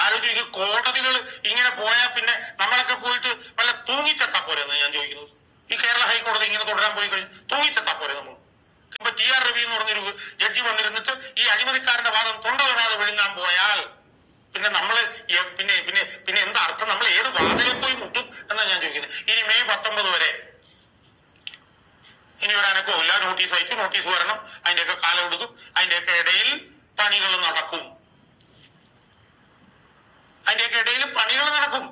ആലോചിക്കുക കോടതികൾ ഇങ്ങനെ പോയാൽ പിന്നെ നമ്മളൊക്കെ പോയിട്ട് വല്ല തൂങ്ങിച്ചത്താ പോരെന്ന് ഞാൻ ചോദിക്കുന്നത്? ഈ കേരള ഹൈക്കോടതി ഇങ്ങനെ തുടരാൻ പോയി കഴിഞ്ഞ് തൂങ്ങിച്ചത്താ പോരെ നമ്മൾ? ഇപ്പൊ ടി ആർ രവി എന്ന് പറഞ്ഞൊരു ജഡ്ജി വന്നിരുന്നിട്ട് ഈ അഴിമതിക്കാരന്റെ വാദം തൊണ്ട തൊടാതെ വിഴുങ്ങാൻ പോയാൽ പിന്നെ നമ്മൾ പിന്നെ പിന്നെ പിന്നെ എന്താ അർത്ഥം? നമ്മൾ ഏത് വാതിലിൽ പോയി മുട്ടും എന്നാ ഞാൻ ചോദിക്കുന്നത്? ഇനി മെയ് പത്തൊമ്പത് വരെ ഇനി ഒരു അനക്കവും ഇല്ല. നോട്ടീസ് അയച്ചു. നോട്ടീസ് വരണം. അതിന്റെയൊക്കെ കാലം എടുക്കും. അതിന്റെയൊക്കെ ഇടയിൽ പണികൾ നടക്കും. അതിന്റെയൊക്കെ ഇടയിൽ പണികൾ നടക്കും.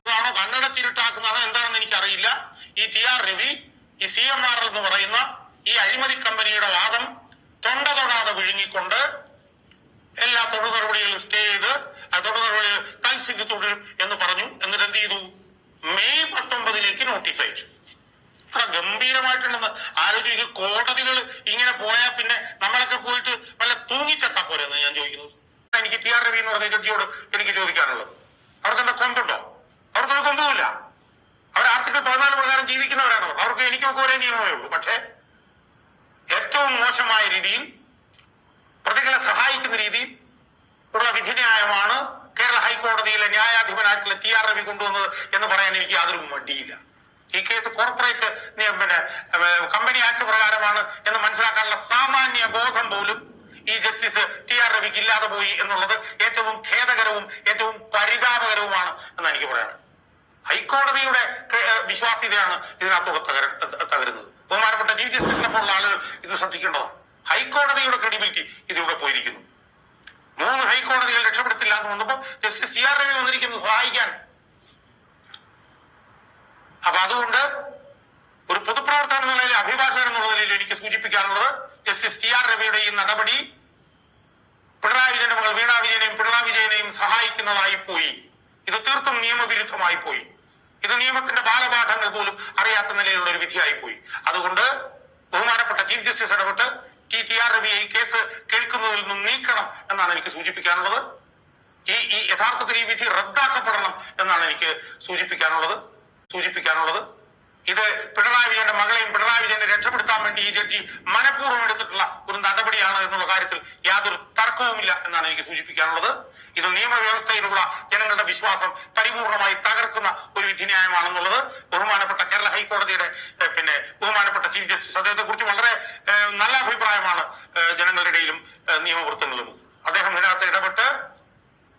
ഇതാണോ കണ്ണടച്ചിരുട്ടാക്കുന്നതാണോ എന്താണെന്ന് എനിക്കറിയില്ല. ഈ ടി ആർ രവി ഈ സി എം ആർ എന്ന് പറയുന്ന ഈ അഴിമതി കമ്പനിയുടെ വാദം തൊണ്ട തൊടാതെ വിഴുങ്ങിക്കൊണ്ട് എല്ലാ തൊടു നടപടികളും സ്റ്റേ ചെയ്ത് ആ തൊടു നടപടികൾ തൽസ്ഥിതി തുടരും എന്ന് പറഞ്ഞു. എന്നിട്ട് എന്ത് ചെയ്തു? മെയ് പത്തൊമ്പതിലേക്ക് നോട്ടീസ് അയച്ചു. അത്ര ഗംഭീരമായിട്ടുണ്ടെന്ന് ആലോചിക്കുക കോടതികൾ ഇങ്ങനെ പോയാൽ പിന്നെ നമ്മളൊക്കെ പോയിട്ട് വല്ല തൂങ്ങിച്ചെത്താ പോരെന്ന് ഞാൻ ചോദിക്കുന്നത്. എനിക്ക് ടി ആർ രവി എന്ന് പറഞ്ഞ ജഡ്ജിയോട് എനിക്ക് ചോദിക്കാനുള്ളത്. അവർക്ക് എന്താ കൊണ്ടുണ്ടോ? അവർക്ക് ഒരു കൊമ്പുമില്ല അവർ ആർട്ടിക്കിൾ പതിനാല് പ്രകാരം ജീവിക്കുന്നവരാണ് അവർ. അവർക്ക് എനിക്കൊക്കെ ഒരേ നിയമമേ ഉള്ളൂ. പക്ഷേ ഏറ്റവും മോശമായ രീതിയിൽ പ്രതികളെ സഹായിക്കുന്ന രീതിയിൽ ഉള്ള വിധിന്യായമാണ് കേരള ഹൈക്കോടതിയിലെ ന്യായാധിപനായിട്ടുള്ള ടി ആർ രവി കൊണ്ടുവന്നത് എന്ന് പറയാൻ എനിക്ക് യാതൊരു മടിയില്ല. ഈ കേസ് കോർപ്പറേറ്റ് പിന്നെ കമ്പനി ആക്ട് പ്രകാരമാണ് എന്ന് മനസ്സിലാക്കാനുള്ള സാമാന്യ ബോധം പോലും ഈ ജസ്റ്റിസ് ടി ആർ രവിക്ക് ഇല്ലാതെ പോയി എന്നുള്ളത് ഏറ്റവും ഖേദകരവും ഏറ്റവും പരിതാപകരവുമാണ് എന്ന് എനിക്ക് പറയാനുള്ളത്. ഹൈക്കോടതിയുടെ വിശ്വാസ്യതയാണ് ഇതിനകത്തൂടെ തകര തകരുന്നത്. ബഹുമാനപ്പെട്ട ചീഫ് ജസ്റ്റിസിനെ പോലുള്ള ആളുകൾ ഇത് ശ്രദ്ധിക്കേണ്ടതാണ് ഹൈക്കോടതിയുടെ ക്രെഡിബിലിറ്റി ഇതിലൂടെ പോയിരിക്കുന്നു. മൂന്ന് ഹൈക്കോടതികൾ രക്ഷപ്പെടുത്തില്ല എന്ന് വന്നപ്പോ ജസ്റ്റിസ് സി ആർ രവി വന്നിരിക്കുന്നു സഹായിക്കാൻ. അപ്പൊ അതുകൊണ്ട് ഒരു പൊതുപ്രവർത്തകൻ എന്ന നിലയിൽ അഭിഭാഷകൻ എന്നുള്ള നിലയിൽ എനിക്ക് സൂചിപ്പിക്കാനുള്ളത് ജസ്റ്റിസ് ടി ആർ രവിയുടെ ഈ നടപടി പിണറായി വിജയന്റെ മകൾ വീണാ വിജയനെയും പിണറായി വിജയനെയും സഹായിക്കുന്നതായി പോയി. ഇത് തീർത്തും നിയമവിരുദ്ധമായി പോയി. ഇത് നിയമത്തിന്റെ ബാലപാഠങ്ങൾ പോലും അറിയാത്ത നിലയിലുള്ള ഒരു വിധിയായി പോയി. അതുകൊണ്ട് ബഹുമാനപ്പെട്ട ചീഫ് ജസ്റ്റിസ് ഇടപെട്ട് ടി ടി ആർ രവിയെ ഈ കേസ് കേൾക്കുന്നതിൽ നിന്നും നീക്കണം എന്നാണ് എനിക്ക് സൂചിപ്പിക്കാനുള്ളത്. ഈ ഈ യഥാർത്ഥത്തിൽ ഈ വിധി റദ്ദാക്കപ്പെടണം എന്നാണ് എനിക്ക് സൂചിപ്പിക്കാനുള്ളത്. സൂചിപ്പിക്കാനുള്ളത്. ഇത് പിണറായി വിജയന്റെ മകളെയും പിണറായി വിജയനെ രക്ഷപ്പെടുത്താൻ വേണ്ടി ഈ ജഡ്ജി മനഃപൂർവം എടുത്തിട്ടുള്ള ഒരു നടപടിയാണ് എന്നുള്ള കാര്യത്തിൽ യാതൊരു തർക്കവുമില്ല എന്നാണ് എനിക്ക് സൂചിപ്പിക്കാനുള്ളത്. ഇത് നിയമവ്യവസ്ഥയിലുള്ള ജനങ്ങളുടെ വിശ്വാസം പരിപൂർണമായി തകർക്കുന്ന ഒരു വിധിന്യായമാണെന്നുള്ളത് ബഹുമാനപ്പെട്ട കേരള ഹൈക്കോടതിയുടെ പിന്നെ ബഹുമാനപ്പെട്ട ചീഫ് ജസ്റ്റിസ് അദ്ദേഹത്തെ കുറിച്ച് വളരെ നല്ല അഭിപ്രായമാണ് ജനങ്ങളുടെ ഇടയിലും നിയമവൃത്തങ്ങളും. നിയമവൃത്തങ്ങളിലും അദ്ദേഹം ഇതിനകത്ത് ഇടപെട്ട്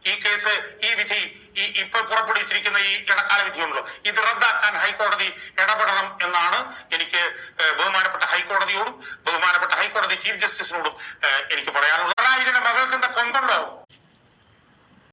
ഈ കേസ് ഈ വിധി ഈ ഇപ്പൊ പുറപ്പെടുവിച്ചിരിക്കുന്ന ഈ ഇടക്കാല വിധിയുണ്ടല്ലോ ഇത് റദ്ദാക്കാൻ ഹൈക്കോടതി ഇടപെടണം എന്നാണ് എനിക്ക് ബഹുമാനപ്പെട്ട ഹൈക്കോടതിയോടും ബഹുമാനപ്പെട്ട ഹൈക്കോടതി ചീഫ് ജസ്റ്റിസിനോടും എനിക്ക് പറയാനുള്ളത്. വിജയന്റെ മകൾക്ക് എന്താ കൊമ്പുണ്ടോ?